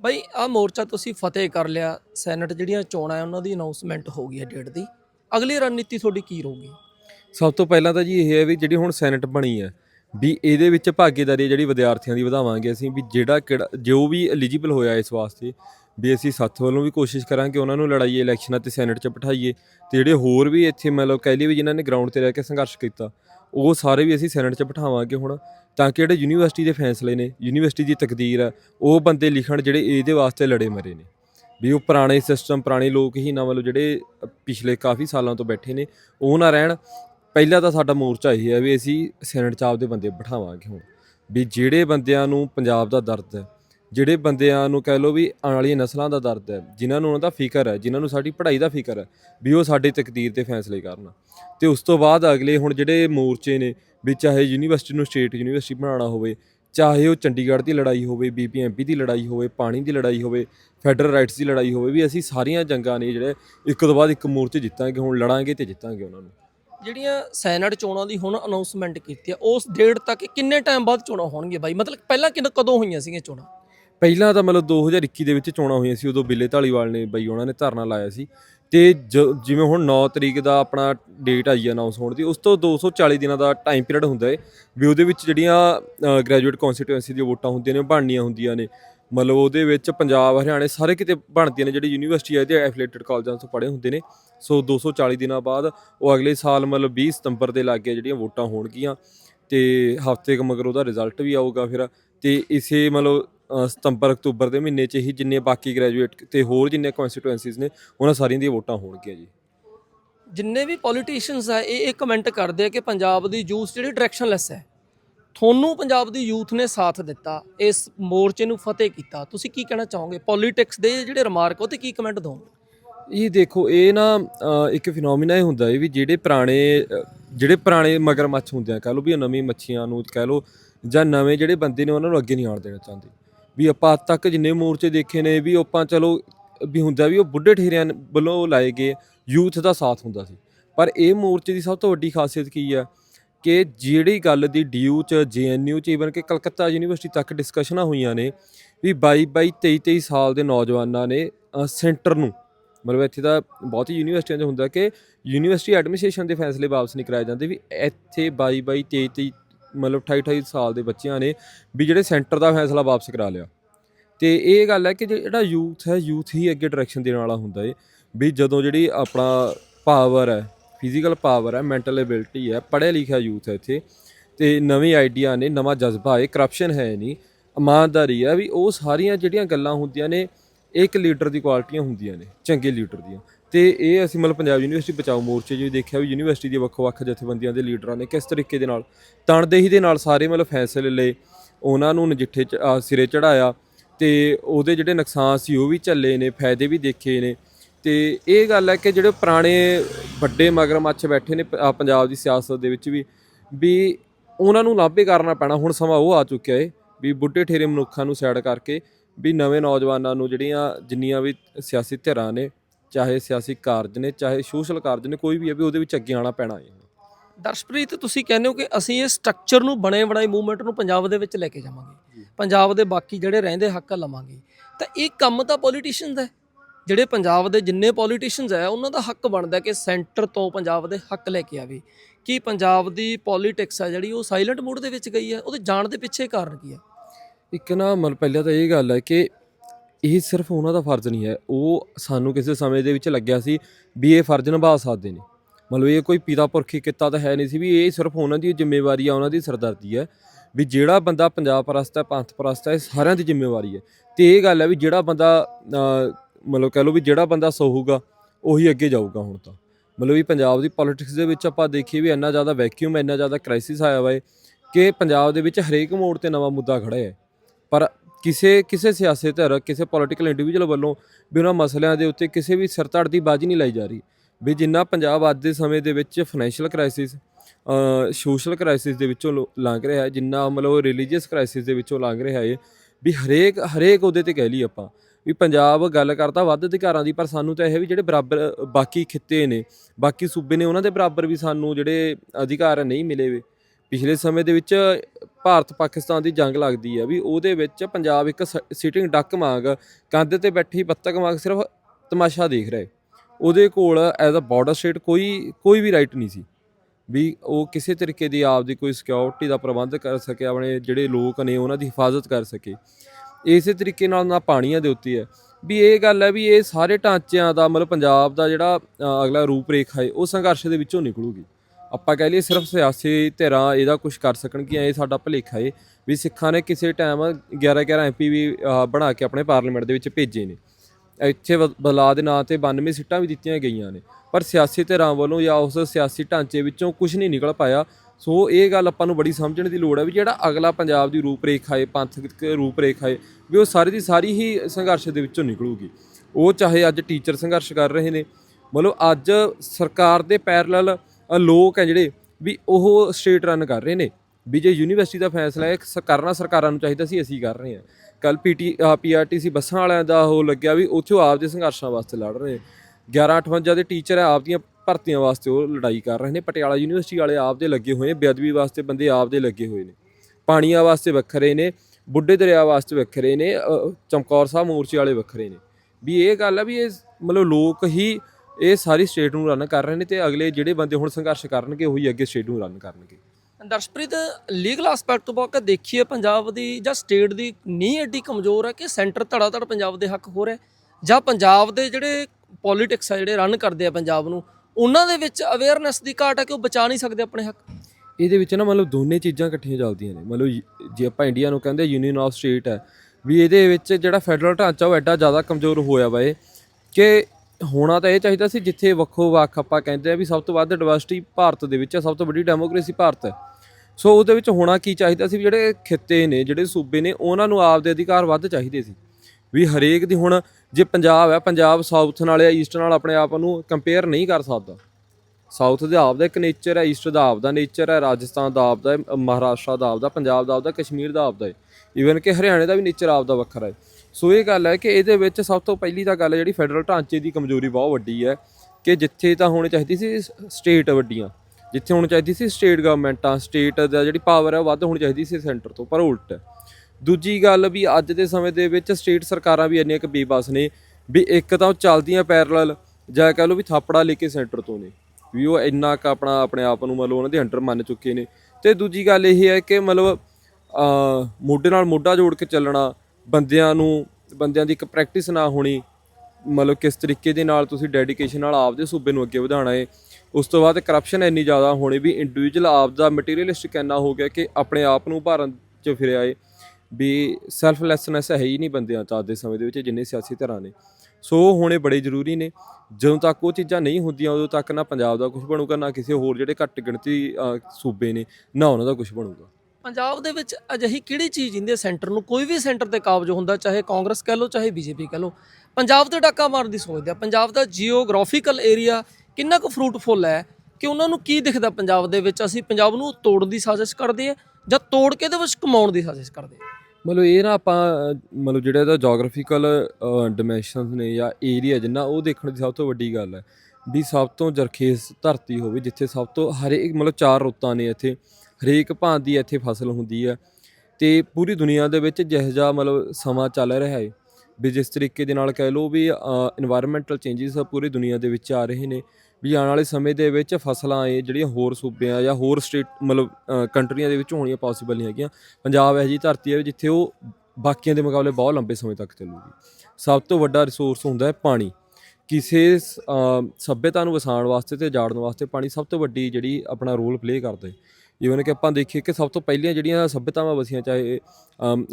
ਬਈ ਆ ਮੋਰਚਾ ਤੁਸੀਂ ਫਤਿਹ ਕਰ ਲਿਆ ਸੈਨੇਟ ਜਿਹੜੀਆਂ ਚੋਣਾਂ ਹੈ ਉਹਨਾਂ ਦੀ ਅਨਾਉਂਸਮੈਂਟ ਹੋ ਗਈ ਹੈ ਡੇਟ ਦੀ। ਅਗਲੀ ਰਣਨੀਤੀ ਤੁਹਾਡੀ ਕੀ ਰਹੂਗੀ? ਸਭ ਤੋਂ ਪਹਿਲਾਂ ਤਾਂ ਜੀ ਇਹ ਹੈ ਵੀ ਜਿਹੜੀ ਹੁਣ ਸੈਨੇਟ ਬਣੀ ਹੈ ਵੀ ਇਹਦੇ ਵਿੱਚ ਭਾਗੀਦਾਰੀ ਜਿਹੜੀ ਵਿਦਿਆਰਥੀਆਂ ਦੀ ਵਧਾਵਾਂਗੇ ਅਸੀਂ ਵੀ ਜਿਹੜਾ ਕਿਹੜਾ ਜੋ ਵੀ ਐਲੀਜੀਬਲ ਹੋਇਆ ਇਸ ਵਾਸਤੇ ਵੀ ਅਸੀਂ ਸੱਥ ਵੱਲੋਂ ਵੀ ਕੋਸ਼ਿਸ਼ ਕਰਾਂਗੇ ਉਹਨਾਂ ਨੂੰ ਲੜਾਈਏ ਇਲੈਕਸ਼ਨਾਂ ਤੇ ਸੈਨੇਟ 'ਚ ਬਿਠਾਈਏ ਤੇ ਜਿਹੜੇ ਹੋਰ ਵੀ ਇੱਥੇ ਮਤਲਬ ਕਹਿ ਲਈਏ ਵੀ ਜਿਨ੍ਹਾਂ ਨੇ ਗਰਾਊਂਡ ਤੇ ਰਹਿ ਕੇ ਸੰਘਰਸ਼ ਕੀਤਾ, ਉਹ ਸਾਰੇ ਵੀ ਅਸੀਂ ਸੈਨੇਟ 'ਚ ਬਿਠਾਵਾਂਗੇ ਹੁਣ, ਤਾਂ ਕਿ ਜਿਹੜੇ ਯੂਨੀਵਰਸਿਟੀ ਦੇ ਫੈਸਲੇ ਨੇ, ਯੂਨੀਵਰਸਿਟੀ ਦੀ ਤਕਦੀਰ ਹੈ ਉਹ ਬੰਦੇ ਲਿਖਣ ਜਿਹੜੇ ਇਹਦੇ ਵਾਸਤੇ ਲੜੇ ਮਰੇ ਨੇ। ਵੀ ਉਹ ਪੁਰਾਣੇ ਸਿਸਟਮ ਪੁਰਾਣੇ ਲੋਕ ਹੀ ਨਾ ਵੱਲੋਂ ਜਿਹੜੇ ਪਿਛਲੇ ਕਾਫੀ ਸਾਲਾਂ ਤੋਂ ਬੈਠੇ ਨੇ, ਉਹ ਨਾ ਰਹਿਣ। ਪਹਿਲਾਂ ਤਾਂ ਸਾਡਾ ਮੋਰਚਾ ਇਹ ਹੈ ਵੀ ਅਸੀਂ ਸੈਨੇਟ 'ਚ ਆਪਦੇ ਬੰਦੇ ਬਿਠਾਵਾਂਗੇ ਹੁਣ। ਵੀ ਜਿਹੜੇ ਬੰਦਿਆਂ ਨੂੰ ਪੰਜਾਬ ਦਾ ਦਰਦ ਹੈ ਜਿਹੜੇ ਬੰਦਿਆਂ ਨੂੰ ਕਹਿ ਲਓ ਵੀ ਆਉਣ ਵਾਲੀਆਂ ਨਸਲਾਂ ਦਾ ਦਰਦ ਹੈ, ਜਿਨ੍ਹਾਂ ਨੂੰ ਉਹਨਾਂ ਦਾ ਫਿਕਰ ਹੈ, ਜਿਨ੍ਹਾਂ ਨੂੰ ਸਾਡੀ ਪੜ੍ਹਾਈ ਦਾ ਫਿਕਰ ਹੈ ਵੀ ਉਹ ਸਾਡੇ ਤਕਦੀਰ ਤੇ ਫੈਸਲੇ ਕਰਨ। ਤੇ ਉਸ ਤੋਂ ਬਾਅਦ ਅਗਲੇ ਹੁਣ ਜਿਹੜੇ ਮੋਰਚੇ ਨੇ ਵੀ ਚਾਹੇ ਯੂਨੀਵਰਸਿਟੀ ਨੂੰ ਸਟੇਟ ਯੂਨੀਵਰਸਿਟੀ ਬਣਾਉਣਾ ਹੋਵੇ, ਚਾਹੇ ਉਹ ਚੰਡੀਗੜ੍ਹ ਦੀ ਲੜਾਈ ਹੋਵੇ ਬੀਪੀਐਮਪੀ ਦੀ ਲੜਾਈ ਹੋਵੇ, ਪਾਣੀ ਦੀ ਲੜਾਈ ਹੋਵੇ, ਫੈਡਰਲ ਰਾਈਟਸ ਦੀ ਲੜਾਈ ਹੋਵੇ, ਵੀ ਅਸੀਂ ਸਾਰੀਆਂ ਜੰਗਾਂ ਨੇ ਜਿਹੜੇ ਇੱਕ ਤੋਂ ਬਾਅਦ ਇੱਕ ਮੋਰਚੇ ਜਿੱਤਾਂਗੇ, ਹੁਣ ਲੜਾਂਗੇ ਤੇ ਜਿੱਤਾਂਗੇ ਉਹਨਾਂ ਨੂੰ। ਜਿਹੜੀਆਂ ਸੈਨੇਟ ਚੋਣਾਂ ਦੀ ਹੁਣ ਅਨਾਉਂਸਮੈਂਟ ਕੀਤੀ ਹੈ, ਉਸ ਡੇਟ ਤੱਕ ਕਿੰਨੇ ਟਾਈਮ ਬਾਅਦ ਚੋਣਾਂ ਹੋਣਗੀਆਂ ਬਾਈ? ਮਤਲਬ ਪਹਿਲਾਂ ਕਿੰਨ, ਕਦੋਂ ਹੋਈਆਂ ਸੀਗੀਆਂ ਚੋਣਾਂ? ਪਹਿਲਾਂ ਤਾਂ ਮਤਲਬ 2021 ਦੇ ਵਿੱਚ ਚੋਣਾਂ ਹੋਈਆਂ ਸੀ, ਉਦੋਂ ਬਿੱਲੇ ਢਾਲੀਵਾਲ ਨੇ ਬਈ ਉਹਨਾਂ ਨੇ ਧਰਨਾ ਲਾਇਆ ਸੀ ਤੇ ਜਿਵੇਂ ਹੁਣ 9 ਤਰੀਕ ਦਾ ਆਪਣਾ ਡੇਟ ਆਈ ਹੈ ਅਨਾਉਂਸ ਹੋਣ ਦੀ, ਉਸ ਤੋਂ 240 ਦਿਨਾਂ ਦਾ ਟਾਈਮ ਪੀਰੀਅਡ ਹੁੰਦਾ ਹੈ ਵੀ ਉਹਦੇ ਵਿੱਚ ਜਿਹੜੀਆਂ ਗ੍ਰੈਜੂਏਟ ਕਨਸਟੀਟੂਐਂਸੀ ਦੀਆਂ ਵੋਟਾਂ ਹੁੰਦੀਆਂ ਨੇ ਬਣਨੀਆਂ ਹੁੰਦੀਆਂ ਨੇ। ਮਤਲਬ ਉਹਦੇ ਵਿੱਚ ਪੰਜਾਬ, ਹਰਿਆਣੇ ਸਾਰੇ ਕਿਤੇ ਬਣਦੀਆਂ ਨੇ, ਜਿਹੜੀ ਯੂਨੀਵਰਸਿਟੀ ਹੈ ਇਹਦੇ ਐਫੀਲੇਟਡ ਕਾਲਜਾਂ ਤੋਂ ਪੜ੍ਹੇ ਹੁੰਦੇ ਨੇ। ਸੋ 240 ਦਿਨਾਂ ਬਾਅਦ ਉਹ ਅਗਲੇ ਸਾਲ ਮਤਲਬ 20 ਸਤੰਬਰ ਦੇ ਲਾਗੇ ਜਿਹੜੀਆਂ ਵੋਟਾਂ ਹੋਣਗੀਆਂ ਤੇ ਹਫ਼ਤੇ ਕੁ ਮਗਰ ਉਹਦਾ ਰਿਜ਼ਲਟ ਵੀ ਆਊਗਾ ਫਿਰ। ਤੇ ਇਸੇ ਮਤਲਬ ਸਤੰਬਰ ਅਕਤੂਬਰ ਦੇ ਮਹੀਨੇ 'ਚ ਹੀ ਜਿੰਨੇ ਬਾਕੀ ਗ੍ਰੈਜੂਏਟ ਤੇ ਹੋਰ ਜਿੰਨੇ ਕਨਸਟੀਟੂਐਂਸੀਜ਼ ਨੇ ਉਹਨਾਂ ਸਾਰੀਆਂ ਦੀਆਂ ਵੋਟਾਂ ਹੋਣਗੀਆਂ ਜੀ। ਜਿੰਨੇ ਵੀ ਪੋਲੀਟੀਸ਼ੀਅਨਸ ਆ ਇਹ ਇਹ ਕਮੈਂਟ ਕਰਦੇ ਆ ਕਿ ਪੰਜਾਬ ਦੀ ਯੂਥ ਜਿਹੜੀ ਡਾਇਰੈਕਸ਼ਨਲੈਸ ਹੈ। ਤੁਹਾਨੂੰ ਪੰਜਾਬ ਦੀ ਯੂਥ ਨੇ ਸਾਥ ਦਿੱਤਾ ਇਸ ਮੋਰਚੇ ਨੂੰ ਫਤਿਹ ਕੀਤਾ। ਤੁਸੀਂ ਕੀ ਕਹਿਣਾ ਚਾਹੋਗੇ? ਪੋਲਿਟਿਕਸ ਦੇ ਜਿਹੜੇ ਰਿਮਾਰਕ ਉਹ ਤੇ ਕੀ ਕਮੈਂਟ ਦੋਗੇ ਇਹ ਦੇਖੋ ਇਹ ਨਾ ਇੱਕ ਫਿਨੋਮੀਨਾ ਇਹ ਹੁੰਦਾ ਹੈ ਵੀ ਜਿਹੜੇ ਪੁਰਾਣੇ ਜਿਹੜੇ ਪੁਰਾਣੇ ਮਗਰਮੱਛ ਹੁੰਦੇ ਆ ਕਹ ਲਓ ਵੀ ਨਵੀਂ ਮੱਛੀਆਂ ਨੂੰ ਕਹ ਲਓ ਜਾਂ ਨਵੇਂ ਜਿਹੜੇ ਬੰਦੇ ਨੇ ਉਹਨਾਂ ਨੂੰ ਅੱਗੇ ਨਹੀਂ ਆਉਣ ਦੇਣਾ ਚਾਹੁੰਦੇ। ਵੀ ਆਪਾਂ ਅੱਜ ਤੱਕ ਜਿੰਨੇ ਮੋਰਚੇ ਦੇਖੇ ਨੇ ਵੀ ਆਪਾਂ ਚਲੋ ਵੀ ਹੁੰਦਾ ਵੀ ਉਹ ਬੁੱਢੇ ਠੇਰਿਆਂ ਵੱਲੋਂ ਲਾਏ ਗਏ ਯੂਥ ਦਾ ਸਾਥ ਹੁੰਦਾ ਸੀ। ਪਰ ਇਹ ਮੋਰਚੇ ਦੀ ਸਭ ਤੋਂ ਵੱਡੀ ਖਾਸੀਅਤ ਕੀ ਹੈ ਕਿ ਜਿਹੜੀ ਗੱਲ ਦੀ ਡੀਯੂ ਚ ਜੀਐਨਯੂ ਚ ਈਵਨ ਕਿ ਕਲਕੱਤਾ ਯੂਨੀਵਰਸਿਟੀ ਤੱਕ ਡਿਸਕਸ਼ਨਾਂ ਹੋਈਆਂ ਨੇ ਵੀ 22 22 23 23 ਸਾਲ ਦੇ ਨੌਜਵਾਨਾਂ ਨੇ ਸੈਂਟਰ ਨੂੰ, ਮਤਲਬ ਇੱਥੇ ਤਾਂ ਬਹੁਤ ਹੀ ਯੂਨੀਵਰਸਿਟੀਆਂ 'ਚ ਹੁੰਦਾ ਕਿ ਯੂਨੀਵਰਸਿਟੀ ਐਡਮਿਨਿਸਟ੍ਰੇਸ਼ਨ ਦੇ ਫੈਸਲੇ ਵਾਪਸ ਨਹੀਂ ਕਰਾਏ ਜਾਂਦੇ ਵੀ ਇੱਥੇ 22 22 23 23 ਮਤਲਬ 28 28 ਸਾਲ ਦੇ ਬੱਚਿਆਂ ਨੇ ਵੀ ਜਿਹੜੇ ਸੈਂਟਰ ਦਾ ਫੈਸਲਾ ਵਾਪਸ ਕਰਾ ਲਿਆ। ਤੇ ਇਹ ਗੱਲ ਹੈ ਕਿ ਜਿਹੜਾ ਯੂਥ ਹੈ, ਯੂਥ ਹੀ ਅੱਗੇ ਡਾਇਰੈਕਸ਼ਨ ਦੇਣ ਵਾਲਾ ਹੁੰਦਾ ਏ ਵੀ ਜਦੋਂ ਜਿਹੜੀ ਆਪਣਾ ਪਾਵਰ ਹੈ ਫਿਜ਼ੀਕਲ ਪਾਵਰ ਹੈ ਮੈਂਟਲ ਐਬਿਲਿਟੀ ਹੈ, ਪੜ੍ਹਿਆ ਲਿਖਿਆ ਯੂਥ ਹੈ ਇੱਥੇ, ਤੇ ਨਵੇਂ ਆਈਡੀਆ ਨੇ, ਨਵਾਂ ਜਜ਼ਬਾ ਹੈ ਕਰਪਸ਼ਨ ਹੈ ਨਹੀਂ, ਇਮਾਨਦਾਰੀ ਹੈ ਵੀ ਉਹ ਸਾਰੀਆਂ ਜਿਹੜੀਆਂ ਗੱਲਾਂ ਹੁੰਦੀਆਂ ਨੇ, ਇੱਕ ਲੀਡਰ ਦੀ ਕੁਆਲਿਟੀਆਂ ਹੁੰਦੀਆਂ ਨੇ, ਚੰਗੇ ਲੀਡਰ ਦੀਆਂ। ਤੇ ਇਹ ਅਸੀਂ ਮਤਲਬ ਪੰਜਾਬ ਯੂਨੀਵਰਸਿਟੀ ਬਚਾਓ ਮੋਰਚੇ 'ਚ ਵੀ ਦੇਖਿਆ ਵੀ ਯੂਨੀਵਰਸਿਟੀ ਦੇ ਵੱਖ-ਵੱਖ ਜਥੇਬੰਦੀਆਂ ਦੇ ਲੀਡਰਾਂ ਨੇ ਕਿਸ ਤਰੀਕੇ ਦੇ ਨਾਲ ਤਣਦੇਹੀ ਦੇ ਨਾਲ ਸਾਰੇ ਮਤਲਬ ਫੈਸਲੇ ਲਏ, ਉਹਨਾਂ ਨੂੰ ਨਜਿੱਠੇ ਚ ਸਿਰੇ ਚੜਾਇਆ ਤੇ ਉਹਦੇ ਜਿਹੜੇ ਨੁਕਸਾਨ ਸੀ ਉਹ ਵੀ ਝੱਲੇ ਨੇ, ਫਾਇਦੇ ਵੀ ਦੇਖੇ ਨੇ ਤੇ ਇਹ ਗੱਲ ਹੈ ਕਿ ਜਿਹੜੇ ਪੁਰਾਣੇ ਵੱਡੇ ਮਗਰਮੱਛ ਬੈਠੇ ਨੇ ਪ- ਪੰਜਾਬ ਦੀ ਸਿਆਸਤ ਦੇ ਵਿੱਚ ਵੀ ਵੀ ਉਹਨਾਂ ਨੂੰ ਲਾਭੇ ਕਰਨਾ ਪੈਣਾ, ਹੁਣ ਸਮਾਂ ਉਹ ਆ ਚੁੱਕਿਆ ਏ ਵੀ ਬੁੱਢੇ ਠੇਰੇ ਮਨੁੱਖਾਂ ਨੂੰ ਸਾਈਡ ਕਰਕੇ ਵੀ ਨਵੇਂ ਨੌਜਵਾਨਾਂ ਨੂੰ ਜਿਹੜੀਆਂ ਜਿੰਨੀਆਂ ਵੀ ਸਿਆਸੀ ਧਿਰਾਂ ਨੇ ਚਾਹੇ ਸਿਆਸੀ ਕਾਰਜ ਨੇ ਚਾਹੇ ਸੋਸ਼ਲ ਕਾਰਜ ਨੇ ਕੋਈ ਵੀ ਹੈ ਵੀ ਉਹਦੇ ਵਿੱਚ ਅੱਗੇ ਆਉਣਾ ਪੈਣਾ ਹੈ। ਦਰਸ਼ਪ੍ਰੀਤ ਤੁਸੀਂ ਕਹਿੰਦੇ ਹੋ ਕਿ ਅਸੀਂ ਇਹ ਸਟਰਕਚਰ ਨੂੰ ਬਣੇ ਬਣਾਈ ਮੂਵਮੈਂਟ ਨੂੰ ਪੰਜਾਬ ਦੇ ਵਿੱਚ ਲੈ ਕੇ ਜਾਵਾਂਗੇ। ਪੰਜਾਬ ਦੇ ਬਾਕੀ ਜਿਹੜੇ ਰਹਿੰਦੇ ਹੱਕ ਲਵਾਂਗੇ। ਤਾਂ ਇਹ ਕੰਮ ਤਾਂ ਪੋਲੀਟੀਸ਼ੀਅਨਸ ਹੈ। ਜਿਹੜੇ ਪੰਜਾਬ ਦੇ ਜਿੰਨੇ ਪੋਲੀਟੀਸ਼ੀਅਨਸ ਹੈ ਉਹਨਾਂ ਦਾ ਹੱਕ ਬਣਦਾ ਕਿ ਸੈਂਟਰ ਤੋਂ ਪੰਜਾਬ ਦੇ ਹੱਕ ਲੈ ਕੇ ਆਵੇ। ਕਿ ਪੰਜਾਬ ਦੀ ਪੋਲੀਟਿਕਸ ਹੈ ਜਿਹੜੀ ਉਹ ਸਾਇਲੈਂਟ ਮੋਡ ਦੇ ਵਿੱਚ ਗਈ ਹੈ? ਉਹਦੇ ਜਾਣ ਦੇ ਪਿੱਛੇ ਕਾਰਨ ਕੀ ਹੈ? ਇੱਕ ਨਾ ਮਤਲਬ ਪਹਿਲਾਂ ਤਾਂ ਇਹ ਗੱਲ ਹੈ ਕਿ ਇਹ ਸਿਰਫ ਉਹਨਾਂ ਦਾ ਫਰਜ਼ ਨਹੀਂ ਹੈ, ਉਹ ਸਾਨੂੰ ਕਿਸੇ ਸਮੇਂ ਦੇ ਵਿੱਚ ਲੱਗਿਆ ਸੀ ਵੀ ਇਹ ਫਰਜ਼ ਨਿਭਾ ਸਕਦੇ ਨੇ। ਮਤਲਬ ਇਹ ਕੋਈ ਪਿਤਾ ਪੁਰਖੀ ਕਿੱਤਾ ਤਾਂ ਹੈ ਨਹੀਂ ਸੀ ਵੀ ਇਹ ਸਿਰਫ ਉਹਨਾਂ ਦੀ ਜ਼ਿੰਮੇਵਾਰੀ ਆ, ਉਹਨਾਂ ਦੀ ਸਰਦਰਦੀ ਹੈ, ਵੀ ਜਿਹੜਾ ਬੰਦਾ ਪੰਜਾਬ ਪ੍ਰਸਤ ਹੈ ਪੰਥ ਪ੍ਰਸਤ ਹੈ, ਇਹ ਸਾਰਿਆਂ ਦੀ ਜ਼ਿੰਮੇਵਾਰੀ ਹੈ। ਤੇ ਇਹ ਗੱਲ ਹੈ ਵੀ ਜਿਹੜਾ ਬੰਦਾ ਮਤਲਬ ਕਹ ਲਓ ਵੀ ਜਿਹੜਾ ਬੰਦਾ ਸਹੂਗਾ, ਉਹੀ ਅੱਗੇ ਜਾਊਗਾ ਹੁਣ ਤਾਂ। ਮਤਲਬ ਵੀ ਪੰਜਾਬ ਦੀ ਪੋਲਿਟਿਕਸ ਦੇ ਵਿੱਚ ਆਪਾਂ ਦੇਖੀਏ ਵੀ ਇੰਨਾ ਜ਼ਿਆਦਾ ਵੈਕਿਊਮ ਇੰਨਾ ਜ਼ਿਆਦਾ ਕ੍ਰਾਈਸਿਸ ਆਇਆ ਵਾ ਹੈ ਕਿ ਪੰਜਾਬ ਦੇ ਵਿੱਚ ਹਰੇਕ ਮੋੜ ਤੇ ਨਵਾਂ ਮੁੱਦਾ ਖੜਾ ਹੈ। ਪਰ ਕਿਸੇ ਕਿਸੇ ਸਿਆਸੀ ਧਿਰ, ਕਿਸੇ ਪੋਲੀਟੀਕਲ ਇੰਡੀਵਿਜੂਅਲ ਵੱਲੋਂ ਵੀ ਉਹਨਾਂ ਮਸਲਿਆਂ ਦੇ ਉੱਤੇ ਕਿਸੇ ਵੀ ਸਿਰਧੜ ਦੀ ਬਾਜੀ ਨਹੀਂ ਲਾਈ ਜਾ ਰਹੀ। ਵੀ ਜਿੰਨਾ ਪੰਜਾਬ ਅੱਜ ਦੇ ਸਮੇਂ ਦੇ ਵਿੱਚ ਫਾਈਨੈਂਸ਼ੀਅਲ ਕ੍ਰਾਈਸਿਸ ਸੋਸ਼ਲ ਕ੍ਰਾਈਸਿਸ ਦੇ ਵਿੱਚੋਂ ਲੋ- ਲੰਘ ਰਿਹਾ ਹੈ, ਜਿੰਨਾ ਮਤਲਬ ਰਿਲੀਜੀਅਸ ਕ੍ਰਾਈਸਿਸ ਦੇ ਵਿੱਚੋਂ ਲੰਘ ਰਿਹਾ ਹੈ, ਵੀ ਹਰੇਕ ਹਰੇਕ ਉਹਦੇ ਤੇ ਕਹਿ ਲਈ ਆਪਾਂ, ਵੀ ਪੰਜਾਬ ਗੱਲ ਕਰਦਾ ਵੱਧ ਅਧਿਕਾਰਾਂ ਦੀ, ਪਰ ਸਾਨੂੰ ਤਾਂ ਇਹ ਵੀ ਜਿਹੜੇ ਬਰਾਬਰ, ਬਾਕੀ ਖਿੱਤੇ ਨੇ, ਬਾਕੀ ਸੂਬੇ ਨੇ, ਉਹਨਾਂ ਦੇ ਬਰਾਬਰ ਵੀ ਸਾਨੂੰ ਜਿਹੜੇ ਅਧਿਕਾਰ ਨਹੀਂ ਮਿਲੇ ਵੇ। ਪਿਛਲੇ ਸਮੇਂ ਦੇ ਵਿੱਚ ਭਾਰਤ ਪਾਕਿਸਤਾਨ ਦੀ ਜੰਗ ਲੱਗਦੀ ਹੈ ਵੀ ਉਹਦੇ ਵਿੱਚ ਪੰਜਾਬ ਇੱਕ ਸਿਟਿੰਗ ਡੱਕ ਵਾਂਗ ਕੰਧ ਤੇ ਬੈਠੀ ਬੱਤਕ ਵਾਂਗ ਸਿਰਫ ਤਮਾਸ਼ਾ ਦੇਖ ਰਿਹਾ ਉਹਦੇ ਕੋਲ ਐਜ਼ ਅ ਬਾਰਡਰ ਸਟੇਟ ਕੋਈ ਕੋਈ ਵੀ ਰਾਈਟ ਨਹੀਂ ਸੀ। ਵੀ ਉਹ ਕਿਸੇ ਤਰੀਕੇ ਦੀ ਆਪ ਦੀ ਕੋਈ ਸਿਕਿਉਰਿਟੀ ਦਾ ਪ੍ਰਬੰਧ ਕਰ ਸਕੇ, ਆਪਣੇ ਜਿਹੜੇ ਲੋਕ ਨੇ ਉਹਨਾਂ ਦੀ ਹਿਫਾਜ਼ਤ ਕਰ ਸਕੇ। ਇਸੇ ਤਰੀਕੇ ਨਾਲ ਨਾ ਪਾਣੀਆਂ ਦੇ ਉੱਤੇ ਹੈ ਵੀ ਇਹ ਗੱਲ ਹੈ ਵੀ ਇਹ ਸਾਰੇ ਢਾਂਚਿਆਂ ਦਾ ਮਤਲਬ ਪੰਜਾਬ ਦਾ ਜਿਹੜਾ ਅਗਲਾ ਰੂਪ ਰੇਖਾ ਹੈ ਉਹ ਸੰਘਰਸ਼ ਦੇ ਵਿੱਚੋਂ ਨਿਕਲੂਗੀ। ਆਪਾਂ ਕਹਿ ਲਈਏ ਸਿਰਫ ਸਿਆਸੀ ਧਿਰਾਂ ਇਹਦਾ ਕੁਝ ਕਰ ਸਕਣਗੀਆਂ ਇਹ ਸਾਡਾ ਭਲੇਖਾ ਏ, ਵੀ ਸਿੱਖਾਂ ਨੇ ਕਿਸੇ ਟਾਈਮ 11 11 ਐਮਪੀ ਵੀ ਬਣਾ ਕੇ ਆਪਣੇ ਪਾਰਲੀਮੈਂਟ ਦੇ ਵਿੱਚ ਭੇਜੇ ਨੇ। ਇੱਥੇ ਬ- ਬਦਲਾਅ ਦੇ ਨਾਂ ਤੇ 92 ਸੀਟਾਂ ਵੀ ਦਿੱਤੀਆਂ ਗਈਆਂ ਨੇ। ਪਰ ਸਿਆਸੀ ਧਿਰਾਂ ਵੱਲੋਂ ਜਾਂ ਉਸ ਸਿਆਸੀ ਢਾਂਚੇ ਵਿੱਚੋਂ ਕੁਝ ਨਹੀਂ ਨਿਕਲ ਪਾਇਆ। ਸੋ ਇਹ ਗੱਲ ਆਪਾਂ ਨੂੰ ਬੜੀ ਸਮਝਣ ਦੀ ਲੋੜ ਹੈ ਵੀ ਜਿਹੜਾ ਅਗਲਾ ਪੰਜਾਬ ਦੀ ਰੂਪਰੇਖਾ ਹੈ ਪੰਥਕ ਰੂਪਰੇਖਾ ਹੈ ਵੀ ਉਹ ਸਾਰੀ ਦੀ ਸਾਰੀ ਹੀ ਸੰਘਰਸ਼ ਦੇ ਵਿੱਚੋਂ ਨਿਕਲੂਗੀ। ਉਹ ਚਾਹੇ ਅੱਜ ਟੀਚਰ ਸੰਘਰਸ਼ ਕਰ ਰਹੇ ਨੇ। ਮਤਲਬ ਅੱਜ ਸਰਕਾਰ ਦੇ ਪੈਰਲਲ ਲੋਕ ਹੈ ਜਿਹੜੇ ਵੀ ਉਹ ਸਟੇਟ ਰਨ ਕਰ ਰਹੇ ਨੇ। ਵੀ ਜੇ ਯੂਨੀਵਰਸਿਟੀ ਦਾ ਫੈਸਲਾ ਹੈ ਸ- ਕਰਨਾ ਸਰਕਾਰਾਂ ਨੂੰ ਚਾਹੀਦਾ ਸੀ, ਅਸੀਂ ਕਰ ਰਹੇ ਹਾਂ। ਕੱਲ ਪੀਟੀ ਪੀਆਰਟੀਸੀ ਬੱਸਾਂ ਵਾਲਿਆਂ ਦਾ ਉਹ ਲੱਗਿਆ ਵੀ ਉੱਥੇ ਉਹ ਆਪਦੇ ਸੰਘਰਸ਼ਾਂ ਵਾਸਤੇ ਲੜ ਰਹੇ ਨੇ। 1158 ਦੇ ਟੀਚਰ ਹੈ ਆਪਦੀਆਂ ਭਰਤੀਆਂ ਵਾਸਤੇ ਉਹ ਲੜਾਈ ਕਰ ਰਹੇ ਨੇ। ਪਟਿਆਲਾ ਯੂਨੀਵਰਸਿਟੀ ਵਾਲੇ ਆਪਦੇ ਲੱਗੇ ਹੋਏ ਨੇ, ਬੇਅਦਬੀ ਵਾਸਤੇ ਬੰਦੇ ਆਪਦੇ ਲੱਗੇ ਹੋਏ ਨੇ। ਪਾਣੀਆਂ ਵਾਸਤੇ ਵੱਖਰੇ ਨੇ, ਬੁੱਢੇ ਦਰਿਆ ਵਾਸਤੇ ਵੱਖਰੇ ਨੇ ਚਮਕੌਰ ਸਾਹਿਬ ਮੋਰਚੇ ਵਾਲੇ ਵੱਖਰੇ ਨੇ। ਵੀ ਇਹ ਗੱਲ ਆ ਵੀ ਇਹ ਮਤਲਬ ਲੋਕ ਹੀ ਇਹ ਸਾਰੀ ਸਟੇਟ ਨੂੰ ਰਨ ਕਰ ਰਹੇ ਨੇ ਤੇ ਅਗਲੇ ਜਿਹੜੇ ਬੰਦੇ ਹੁਣ ਸੰਘਰਸ਼ ਕਰਨਗੇ ਉਹੀ ਅੱਗੇ ਸਟੇਟ ਨੂੰ ਰਨ ਕਰਨਗੇ। ਦਰਸ਼ਪ੍ਰੀਤ ਲੀਗਲ ਐਸਪੈਕਟ ਤੋਂ ਬਾਅਦ ਦੇਖੀਏ ਪੰਜਾਬ ਦੀ ਜਾਂ ਸਟੇਟ ਦੀ ਨੀ ਐਡੀ ਕਮਜ਼ੋਰ ਹੈ ਕਿ ਸੈਂਟਰ ਧੜਾ ਧੜ ਪੰਜਾਬ ਦੇ ਹੱਕ ਹੋ ਰਿਹਾ ਜਾਂ ਪੰਜਾਬ ਦੇ ਜਿਹੜੇ ਪੋਲਿਟਿਕਸ ਆ ਜਿਹੜੇ ਰਨ ਕਰਦੇ ਆ ਪੰਜਾਬ ਨੂੰ ਉਹਨਾਂ ਦੇ ਵਿੱਚ ਅਵੇਅਰਨੈਸ ਦੀ ਘਾਟ ਹੈ ਕਿ ਉਹ ਬਚਾ ਨਹੀਂ ਸਕਦੇ ਆਪਣੇ ਹੱਕ? ਇਹਦੇ ਵਿੱਚ ਨਾ ਮਤਲਬ ਦੋਨੇ ਚੀਜ਼ਾਂ ਇਕੱਠੀਆਂ ਚੱਲਦੀਆਂ ਨੇ। ਮਤਲਬ ਜ- ਆਪਾਂ ਇੰਡੀਆ ਨੂੰ ਕਹਿੰਦੇ ਯੂਨੀਅਨ ਆਫ ਸਟੇਟ ਹੈ ਵੀ ਇਹਦੇ ਵਿੱਚ ਜਿਹੜਾ ਫੈਡਰਲ ਢਾਂਚਾ ਉਹ ਐਡਾ ਜ਼ਿਆਦਾ ਕਮਜ਼ੋਰ ਹੋਇਆ ਵਾ ਇਹ ਕਿ ਹੋਣਾ ਤਾਂ ਇਹ ਚਾਹੀਦਾ ਸੀ ਜਿੱਥੇ ਵੱਖੋ ਵੱਖ ਆਪਾਂ ਕਹਿੰਦੇ ਆ ਵੀ ਸਭ ਤੋਂ ਵੱਧ ਡਿਵਰਸਿਟੀ ਭਾਰਤ ਦੇ ਵਿੱਚ ਹੈ ਸਭ ਤੋਂ ਵੱਡੀ ਡੈਮੋਕ੍ਰੇਸੀ ਭਾਰਤ ਹੈ। ਸੋ ਉਹਦੇ ਵਿੱਚ ਹੋਣਾ ਕੀ ਚਾਹੀਦਾ ਸੀ ਵੀ ਜਿਹੜੇ ਖਿੱਤੇ ਨੇ, ਜਿਹੜੇ ਸੂਬੇ ਨੇ, ਉਹਨਾਂ ਨੂੰ ਆਪਦੇ ਅਧਿਕਾਰ ਵੱਧ ਚਾਹੀਦੇ ਸੀ। ਵੀ ਹਰੇਕ ਦੀ ਹੁਣ ਜੇ ਪੰਜਾਬ ਹੈ, ਪੰਜਾਬ ਸਾਊਥ ਨਾਲ ਜਾਂ ਈਸਟ ਨਾਲ ਆਪਣੇ ਆਪ ਨੂੰ ਕੰਪੇਅਰ ਨਹੀਂ ਕਰ ਸਕਦਾ। ਸਾਊਥ ਦਾ ਆਪਦਾ ਇੱਕ ਨੇਚਰ ਹੈ ਈਸਟ ਦਾ ਆਪਦਾ ਨੇਚਰ ਹੈ, ਰਾਜਸਥਾਨ ਦਾ ਆਪਦਾ ਮਹਾਰਾਸ਼ਟਰ ਦਾ ਆਪਦਾ ਪੰਜਾਬ ਦਾ ਆਪਦਾ ਕਸ਼ਮੀਰ ਦਾ ਆਪਦਾ ਹੈ। ਈਵਨ ਕਿ ਹਰਿਆਣੇ ਦਾ ਵੀ ਨੇਚਰ ਆਪਦਾ ਵੱਖਰਾ ਹੈ। ਸੋ ਇਹ ਗੱਲ ਹੈ ਕਿ ਇਹਦੇ ਵਿੱਚ ਸਭ ਤੋਂ ਪਹਿਲੀ ਤਾਂ ਗੱਲ ਜਿਹੜੀ ਫੈਡਰਲ ਢਾਂਚੇ ਦੀ ਕਮਜ਼ੋਰੀ ਬਹੁਤ ਵੱਡੀ ਹੈ ਕਿ ਜਿੱਥੇ ਤਾਂ ਹੋਣੀ ਚਾਹੀਦੀ ਸੀ ਸਟੇਟ ਵੱਡੀਆਂ, ਜਿੱਥੇ ਹੋਣੀ ਚਾਹੀਦੀ ਸੀ ਸਟੇਟ ਗਵਰਨਮੈਂਟਾਂ, ਸਟੇਟ ਦਾ ਜਿਹੜੀ ਪਾਵਰ ਹੈ ਉਹ ਵੱਧ ਹੋਣੀ ਚਾਹੀਦੀ ਸੀ ਸੈਂਟਰ ਤੋਂ, ਪਰ ਉਲਟ। ਹੈ ਦੂਜੀ ਗੱਲ ਵੀ ਅੱਜ ਦੇ ਸਮੇਂ ਦੇ ਵਿੱਚ ਸਟੇਟ ਸਰਕਾਰਾਂ ਵੀ ਇੰਨੀਆਂ ਕੁ ਬੇਬਸ ਨੇ ਵੀ ਇੱਕ ਤਾਂ ਉਹ ਚੱਲਦੀਆਂ ਪੈਰਲਲ ਜਾਂ ਕਹ ਲਓ ਵੀ ਥਾਪੜਾ ਲੈ ਕੇ ਸੈਂਟਰ ਤੋਂ ਨੇ, ਵੀ ਉਹ ਇੰਨਾ ਕੁ ਆਪਣਾ, ਆਪਣੇ ਆਪ ਨੂੰ ਮਤਲਬ ਉਹਨਾਂ ਦੇ ਅੰਡਰ ਮੰਨ ਚੁੱਕੇ ਨੇ। ਤੇ ਦੂਜੀ ਗੱਲ ਇਹ ਹੈ ਕਿ ਮਤਲਬ ਮੋਢੇ ਨਾਲ ਮੋਢਾ ਜੋੜ ਕੇ ਚੱਲਣਾ ਬੰਦਿਆਂ ਨੂੰ, ਬੰਦਿਆਂ ਦੀ ਇੱਕ ਪ੍ਰੈਕਟਿਸ ਨਾ ਹੋਣੀ, ਮਤਲਬ ਕਿਸ ਤਰੀਕੇ ਦੇ ਨਾਲ ਤੁਸੀਂ ਡੈਡੀਕੇਸ਼ਨ ਨਾਲ ਆਪਦੇ ਸੂਬੇ ਨੂੰ ਅੱਗੇ ਵਧਾਉਣਾ ਹੈ ਉਸ ਤੋਂ ਬਾਅਦ ਕਰਪਸ਼ਨ ਇੰਨੀ ਜ਼ਿਆਦਾ ਹੋਣੀ ਵੀ ਇੰਡੀਵਿਜੂਅਲ ਆਪ ਦਾ ਮਟੀਰੀਅਲਿਸਟਿਕ ਇੰਨਾ ਹੋ ਗਿਆ ਕਿ ਆਪਣੇ ਆਪ ਨੂੰ ਭਾਰਨ ਚ ਫਿਰਿਆ ਏ, ਵੀ ਸੈਲਫਲੈਸਨੈਸ ਹੈ ਹੀ ਨਹੀਂ ਬੰਦਿਆਂ ਚ ਅੱਜ ਦੇ ਸਮੇਂ ਦੇ ਵਿੱਚ ਜਿੰਨੇ ਸਿਆਸੀ ਧਿਰਾਂ ਨੇ। ਸੋ ਉਹ ਹੋਣੇ ਬੜੇ ਜ਼ਰੂਰੀ ਨੇ। ਜਦੋਂ ਤੱਕ ਉਹ ਚੀਜ਼ਾਂ ਨਹੀਂ ਹੁੰਦੀਆਂ, ਉਦੋਂ ਤੱਕ ਨਾ ਪੰਜਾਬ ਦਾ ਕੁਝ ਬਣੂਗਾ, ਨਾ ਕਿਸੇ ਹੋਰ ਜਿਹੜੇ ਘੱਟ ਗਿਣਤੀ ਸੂਬੇ ਨੇ, ਨਾ ਉਹਨਾਂ ਦਾ ਕੁਝ ਬਣੂਗਾ। ਪੰਜਾਬ ਦੇ ਵਿੱਚ ਅਜਿਹੀ ਕਿਹੜੀ ਚੀਜ਼ ਜਿੰਦੇ ਸੈਂਟਰ ਨੂੰ ਕੋਈ ਵੀ ਸੈਂਟਰ ਤੇ ਕਾਬਜ ਹੁੰਦਾ, ਚਾਹੇ ਕਾਂਗਰਸ ਕਹਿ ਲਓ, ਚਾਹੇ ਬੀਜੇਪੀ ਕਹਿ ਲਓ, ਪੰਜਾਬ ਤੇ ਡਾਕਾ ਮਾਰਨ ਦੀ ਸੋਚਦੇ ਆ। ਪੰਜਾਬ ਦਾ ਜੀਓਗ੍ਰਾਫੀਕਲ ਏਰੀਆ ਕਿੰਨਾ ਕੁ ਫਰੂਟਫੁਲ ਹੈ ਕਿ ਉਹਨਾਂ ਨੂੰ ਕੀ ਦਿਖਦਾ ਪੰਜਾਬ ਦੇ ਵਿੱਚ? ਅਸੀਂ ਪੰਜਾਬ ਨੂੰ ਤੋੜਨ ਦੀ ਸਾਜ਼ਿਸ਼ ਕਰਦੇ ਆ ਜਾਂ ਤੋੜ ਕੇ ਇਹਦੇ ਵਿੱਚ ਕਮਾਉਣ ਦੀ ਸਾਜ਼ਿਸ਼ ਕਰਦੇ ਆ? ਮਤਲਬ ਇਹ ਨਾ ਆਪਾਂ, ਮਤਲਬ ਜਿਹੜਾ ਇਹਦਾ ਜੀਓਗ੍ਰਾਫੀਕਲ ਡਾਈਮੈਂਸ਼ਨਸ ਨੇ ਜਾਂ ਏਰੀਆ ਜਿੰਨਾ ਉਹ ਦੇਖਣ ਦੀ ਸਭ ਤੋਂ ਵੱਡੀ ਗੱਲ ਹੈ। ਵੀ ਸਭ ਤੋਂ ਜ਼ਰਖੇਜ਼ ਧਰਤੀ ਹੋਵੇ, ਜਿੱਥੇ ਸਭ ਤੋਂ ਹਰੇਕ ਮਤਲਬ ਚਾਰ ਰੁੱਤਾਂ ਨੇ ਇੱਥੇ, ਹਰੇਕ ਭਾਂ ਦੀ ਇੱਥੇ ਫਸਲ ਹੁੰਦੀ ਹੈ। ਤੇ ਪੂਰੀ ਦੁਨੀਆ ਦੇ ਵਿੱਚ ਜਿਹਜਾ ਮਤਲਬ ਸਮਾਂ ਚੱਲ ਰਿਹਾ ਹੈ, ਵੀ ਜਿਸ ਤਰੀਕੇ ਦੇ ਨਾਲ ਕਹਿ ਲੋ ਵੀ এনवायरमेंटਲ ਚੇਂजेस ਪੂਰੀ ਦੁਨੀਆ ਦੇ ਵਿੱਚ ਆ ਰਹੇ ਨੇ, ਵੀ ਆਉਣ ਵਾਲੇ ਸਮੇਂ ਦੇ ਵਿੱਚ ਫਸਲਾਂ ਇਹ ਜਿਹੜੀਆਂ ਹੋਰ ਸੂਬਿਆਂ ਜਾਂ ਹੋਰ ਸਟੇਟ ਮਤਲਬ ਕੰਟਰੀਆਂ ਦੇ ਵਿੱਚ ਹੋਣੀਆਂ ਪੋਸੀਬਲ ਨਹੀਂ ਹੈਗੀਆਂ। ਪੰਜਾਬ ਇਹ ਜੀ ਧਰਤੀ ਹੈ ਜਿੱਥੇ ਉਹ ਬਾਕੀਆਂ ਦੇ ਮੁਕਾਬਲੇ ਬਹੁਤ ਲੰਬੇ ਸਮੇਂ ਤੱਕ ਚੱਲੂਗੀ। ਸਭ ਤੋਂ ਵੱਡਾ ਰਿਸੋਰਸ ਹੁੰਦਾ ਹੈ ਪਾਣੀ। ਕਿਸੇ ਸ- ਸੱਭਿਅਤਾ ਨੂੰ ਵਸਾਉਣ ਵਾਸਤੇ ਤੇ ਜਾੜਨ ਵਾਸਤੇ ਪਾਣੀ ਸਭ ਤੋਂ ਵੱਡੀ ਜਿਹੜੀ ਆਪਣਾ ਰੋਲ ਪਲੇ ਕਰਦਾ। ਹੈ ਈਵਨ ਕਿ ਆਪਾਂ ਦੇਖੀਏ ਕਿ ਸਭ ਤੋਂ ਪਹਿਲੀਆਂ ਜਿਹੜੀਆਂ ਸੱਭਿਅਤਾਵਾਂ ਵਸੀਆਂ, ਚਾਹੇ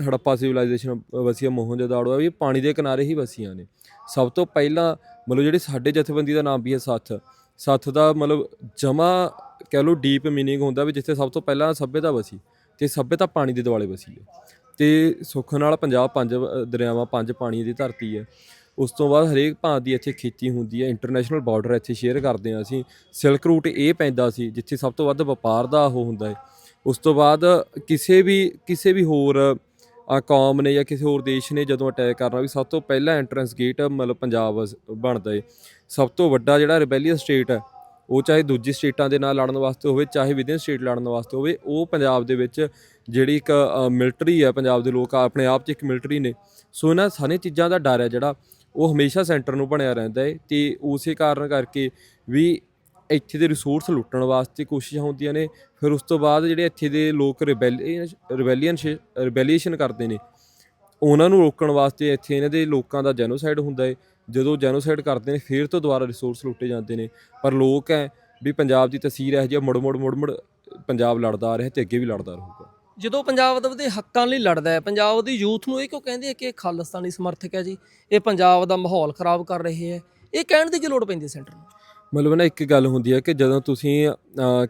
ਹੜੱਪਾ ਸਿਵਲਾਈਜੇਸ਼ਨ ਵਸੀਆਂ ਮੋਹਨਜੋਦਾੜੋ ਆ, ਵੀ ਪਾਣੀ ਦੇ ਕਿਨਾਰੇ ਹੀ ਵਸੀਆਂ ਨੇ। ਸਭ ਤੋਂ ਪਹਿਲਾਂ ਮਤਲਬ ਜਿਹੜੀ ਸਾਡੇ ਜਥੇਬੰਦੀ ਦਾ ਨਾਮ ਵੀ ਹੈ ਸੱਥ। ਸੱਥ ਦਾ ਮਤਲਬ ਜਮਾ ਕਹਿ ਲਓ ਡੀਪ ਮੀਨਿੰਗ ਹੁੰਦਾ ਵੀ ਜਿੱਥੇ ਸਭ ਤੋਂ ਪਹਿਲਾਂ ਸੱਭਿਅਤਾ ਵਸੀ, ਤੇ ਸੱਭਿਅਤਾ ਪਾਣੀ ਦੇ ਦੁਆਲੇ ਵਸੀ ਹੈ। ਤੇ ਸੁੱਖ ਨਾਲ ਪੰਜਾਬ ਪੰਜ ਦਰਿਆਵਾਂ ਪੰਜ ਪਾਣੀ ਦੀ ਧਰਤੀ ਹੈ। ਉਸ ਤੋਂ ਬਾਅਦ ਹਰੇਕ ਭਾਂਤ ਦੀ ਇੱਥੇ ਖੇਤੀ ਹੁੰਦੀ ਹੈ ਇੰਟਰਨੈਸ਼ਨਲ ਬਾਰਡਰ ਇੱਥੇ ਸ਼ੇਅਰ ਕਰਦੇ ਹਾਂ ਅਸੀਂ। ਸਿਲਕ ਰੂਟ ਇਹ ਪੈਂਦਾ ਸੀ, ਜਿੱਥੇ ਸਭ ਤੋਂ ਵੱਧ ਵਪਾਰ ਦਾ ਉਹ ਹੁੰਦਾ ਹੈ। ਉਸ ਤੋਂ ਬਾਅਦ ਕਿਸੇ ਵੀ ਕਿਸੇ ਵੀ ਹੋਰ ਆ ਕੌਮ ਨੇ ਜਾਂ ਕਿਸੇ ਹੋਰ ਦੇਸ਼ ਨੇ ਜਦੋਂ ਅਟੈਕ ਕਰਨਾ ਵੀ ਸਭ ਤੋਂ ਪਹਿਲਾਂ ਐਂਟਰੈਂਸ ਗੇਟ ਮਤਲਬ ਪੰਜਾਬ ਬਣਦਾ ਏ। ਸਭ ਤੋਂ ਵੱਡਾ ਜਿਹੜਾ ਰਿਬੈਲੀਅਸ ਸਟੇਟ ਹੈ, ਉਹ ਚਾਹੇ ਦੂਜੀ ਸਟੇਟਾਂ ਦੇ ਨਾਲ ਲੜਨ ਵਾਸਤੇ ਹੋਵੇ, ਚਾਹੇ ਵਿਦਿਨ ਸਟੇਟ ਲੜਨ ਵਾਸਤੇ ਹੋਵੇ, ਉਹ ਪੰਜਾਬ ਦੇ ਵਿੱਚ ਜਿਹੜੀ ਇੱਕ ਮਿਲਟਰੀ ਹੈ, ਪੰਜਾਬ ਦੇ ਲੋਕ ਆਪਣੇ ਆਪ 'ਚ ਇੱਕ ਮਿਲਟਰੀ ਨੇ। ਸੋ ਇਹਨਾਂ ਸਾਰੀਆਂ ਚੀਜ਼ਾਂ ਦਾ ਡਰ ਹੈ ਜਿਹੜਾ ਉਹ ਹਮੇਸ਼ਾ ਸੈਂਟਰ ਨੂੰ ਬਣਿਆ ਰਹਿੰਦਾ ਹੈ ਤੇ ਉਸੇ ਕਾਰਨ ਕਰਕੇ ਵੀ ਇੱਥੇ ਦੇ ਰਿਸੋਰਸ ਲੁੱਟਣ ਵਾਸਤੇ ਕੋਸ਼ਿਸ਼ਾਂ ਹੁੰਦੀਆਂ ਨੇ, ਫਿਰ ਉਸ ਤੋਂ ਬਾਅਦ ਜਿਹੜੇ ਇੱਥੇ ਦੇ ਲੋਕ ਰਿਬੈਲੀਅਨ ਰਿਬੈਲੀਏਸ਼ਨ ਕਰਦੇ ਨੇ, ਉਹਨਾਂ ਨੂੰ ਰੋਕਣ ਵਾਸਤੇ ਇੱਥੇ ਇਹਨਾਂ ਦੇ ਲੋਕਾਂ ਦਾ ਜੈਨੋਸਾਈਡ ਹੁੰਦਾ ਹੈ ਜਦੋਂ ਜੈਨੋਸਾਈਡ ਕਰਦੇ ਨੇ ਫਿਰ ਤੋਂ ਦੁਬਾਰਾ ਰਿਸੋਰਸ ਲੁੱਟੇ ਜਾਂਦੇ ਨੇ, ਪਰ ਲੋਕ ਹੈ ਵੀ ਪੰਜਾਬ ਦੀ ਤਸਵੀਰ ਹੈ ਜਿਹਾ ਮੁੜ ਮੁੜ ਮੁੜ ਮੁੜ ਪੰਜਾਬ ਲੜਦਾ ਆ ਰਿਹਾ ਤੇ ਅੱਗੇ ਵੀ ਲੜਦਾ ਰਹੂਗਾ। ਜਦੋਂ ਪੰਜਾਬ ਦੇ ਹੱਕਾਂ ਲਈ ਲੜਦਾ ਹੈ, ਪੰਜਾਬ ਦੀ ਯੂਥ ਨੂੰ ਇਹ ਕਿਉਂ ਕਹਿੰਦੇ ਆ ਕਿ ਇਹ ਖਾਲਿਸਤਾਨੀ ਸਮਰਥਕ ਹੈ ਜੀ? ਇਹ ਪੰਜਾਬ ਦਾ ਮਾਹੌਲ ਖਰਾਬ ਕਰ ਰਹੇ ਹੈ। ਇਹ ਕਹਿਣ ਦੀ ਕੀ ਲੋੜ ਪੈਂਦੀ ਸੈਂਟਰ ਨੂੰ? ਮਤਲਬ ਨਾ ਇੱਕ ਗੱਲ ਹੁੰਦੀ ਹੈ ਕਿ ਜਦੋਂ ਤੁਸੀਂ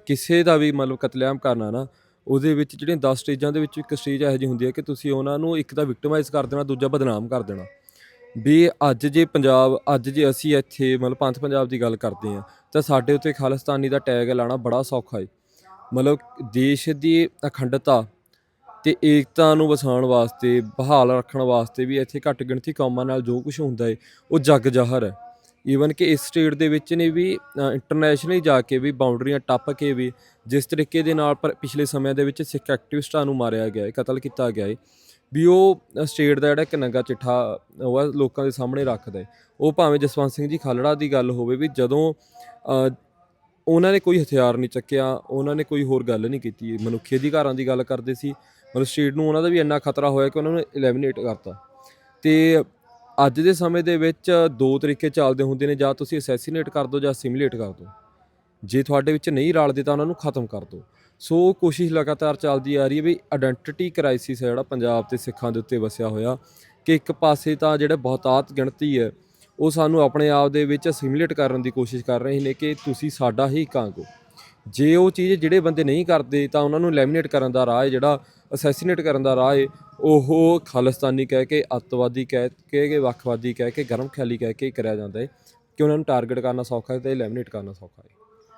ਕਿਸੇ ਦਾ ਵੀ ਮਤਲਬ ਕਤਲੇਆਮ ਕਰਨਾ ਨਾ, ਉਹਦੇ ਵਿੱਚ ਜਿਹੜੀਆਂ 10 ਸਟੇਜਾਂ ਦੇ ਵਿੱਚ ਇੱਕ ਸਟੇਜ ਇਹੋ ਜਿਹੀ ਹੁੰਦੀ ਹੈ ਕਿ ਤੁਸੀਂ ਉਹਨਾਂ ਨੂੰ ਇੱਕ ਤਾਂ ਵਿਕਟਮਾਈਜ਼ ਕਰ ਦੇਣਾ, ਦੂਜਾ ਬਦਨਾਮ ਕਰ ਦੇਣਾ। ਵੀ ਅੱਜ ਜੇ ਪੰਜਾਬ, ਅੱਜ ਜੇ ਅਸੀਂ ਇੱਥੇ ਮਤਲਬ ਪੰਥ ਪੰਜਾਬ ਦੀ ਗੱਲ ਕਰਦੇ ਹਾਂ, ਤਾਂ ਸਾਡੇ ਉੱਤੇ ਖਾਲਿਸਤਾਨੀ ਦਾ ਟੈਗ ਲਾਣਾ ਬੜਾ ਸੌਖਾ ਹੈ। ਮਤਲਬ ਦੇਸ਼ ਦੀ ਅਖੰਡਤਾ ਤੇ ਏਕਤਾ ਨੂੰ ਵਸਾਉਣ ਵਾਸਤੇ, ਬਹਾਲ ਰੱਖਣ ਵਾਸਤੇ ਵੀ ਇੱਥੇ ਘੱਟ ਗਿਣਤੀ ਕੌਮਾਂ ਨਾਲ ਜੋ ਕੁਝ ਹੁੰਦਾ ਹੈ ਉਹ ਜੱਗ ਜ਼ਾਹਰ ਹੈ। ਈਵਨ ਕਿ ਇਸ ਸਟੇਟ ਦੇ ਵਿੱਚ ਨੇ ਵੀ ਇੰਟਰਨੈਸ਼ਨਲੀ ਜਾ ਕੇ ਵੀ ਬਾਉਂਡਰੀਆਂ ਟੱਪ ਕੇ ਵੀ ਜਿਸ ਤਰੀਕੇ ਦੇ ਨਾਲ ਪਰ ਪਿਛਲੇ ਸਮਿਆਂ ਦੇ ਵਿੱਚ ਸਿੱਖ ਐਕਟਿਵਿਸਟਾਂ ਨੂੰ ਮਾਰਿਆ ਗਿਆ ਹੈ ਕਤਲ ਕੀਤਾ ਗਿਆ ਹੈ ਵੀ ਉਹ ਸਟੇਟ ਦਾ ਜਿਹੜਾ ਇੱਕ ਨੰਗਾ ਚਿੱਠਾ, ਉਹ ਆ ਲੋਕਾਂ ਦੇ ਸਾਹਮਣੇ ਰੱਖਦਾ ਹੈ ਉਹ ਭਾਵੇਂ ਜਸਵੰਤ ਸਿੰਘ ਜੀ ਖਾਲੜਾ ਦੀ ਗੱਲ ਹੋਵੇ ਵੀ ਜਦੋਂ ਉਹਨਾਂ ਨੇ ਕੋਈ ਹਥਿਆਰ ਨਹੀਂ ਚੱਕਿਆ, ਉਹਨਾਂ ਨੇ ਕੋਈ ਹੋਰ ਗੱਲ ਨਹੀਂ ਕੀਤੀ। ਮਨੁੱਖੀ ਅਧਿਕਾਰਾਂ ਦੀ ਗੱਲ ਕਰਦੇ ਸੀ ਮਤਲਬ ਸਟੇਟ ਨੂੰ ਉਹਨਾਂ ਦਾ ਵੀ ਇੰਨਾ ਖਤਰਾ ਹੋਇਆ ਕਿ ਉਹਨਾਂ ਨੂੰ ਐਲੀਮੀਨੇਟ ਕਰਤਾ। ਤੇ ਅੱਜ ਦੇ ਸਮੇਂ ਦੇ ਵਿੱਚ ਦੋ ਤਰੀਕੇ ਚੱਲਦੇ ਹੁੰਦੇ ਨੇ, ਜਾਂ ਤੁਸੀਂ ਅਸੈਸੀਨੇਟ ਕਰ ਦਿਓ ਜਾਂ ਸਿਮੂਲੇਟ ਕਰ ਦਿਓ ਜੇ ਤੁਹਾਡੇ ਵਿੱਚ ਨਹੀਂ ਰਲਦੇ ਤਾਂ ਉਹਨਾਂ ਨੂੰ ਖਤਮ ਕਰ ਦਿਓ ਸੋ ਉਹ ਕੋਸ਼ਿਸ਼ ਲਗਾਤਾਰ ਚੱਲਦੀ ਆ ਰਹੀ ਹੈ ਵੀ ਆਇਡੈਂਟੀਟੀ ਕ੍ਰਾਈਸਿਸ ਹੈ ਜਿਹੜਾ ਪੰਜਾਬ ਤੇ ਸਿੱਖਾਂ ਦੇ ਉੱਤੇ ਵਸਿਆ ਹੋਇਆ। ਕਿ ਇੱਕ ਪਾਸੇ ਤਾਂ ਜਿਹੜਾ ਬਹੁਤਾਤ ਗਿਣਤੀ ਹੈ, ਉਹ ਸਾਨੂੰ ਆਪਣੇ ਆਪ ਦੇ ਵਿੱਚ ਸਿਮੂਲੇਟ ਕਰਨ ਦੀ ਕੋਸ਼ਿਸ਼ ਕਰ ਰਹੇ ਨੇ ਕਿ ਤੁਸੀਂ ਸਾਡਾ ਹੀ ਕਾਂਗੋ ਜੇ ਉਹ ਚੀਜ਼ ਜਿਹੜੇ ਬੰਦੇ ਨਹੀਂ ਕਰਦੇ, ਤਾਂ ਉਹਨਾਂ ਨੂੰ ਲੈਮੀਨੇਟ ਕਰਨ ਦਾ ਰਾਹ ਹੈ, ਜਿਹੜਾ ਅਸੈਸੀਨੇਟ ਕਰਨ ਦਾ ਰਾਹ ਹੈ, ਉਹ ਖਾਲਿਸਤਾਨੀ ਕਹਿ ਕੇ, ਅੱਤਵਾਦੀ ਕਹਿ ਕਹਿ ਕੇ ਵੱਖਵਾਦੀ ਕਹਿ ਕੇ ਗਰਮ ਖਿਆਲੀ ਕਹਿ ਕੇ ਕਰਿਆ ਜਾਂਦਾ ਹੈ ਕਿ ਉਹਨਾਂ ਨੂੰ ਟਾਰਗੇਟ ਕਰਨਾ ਸੌਖਾ ਹੈ ਤੇ ਲੈਮੀਨੇਟ ਕਰਨਾ ਸੌਖਾ ਹੈ।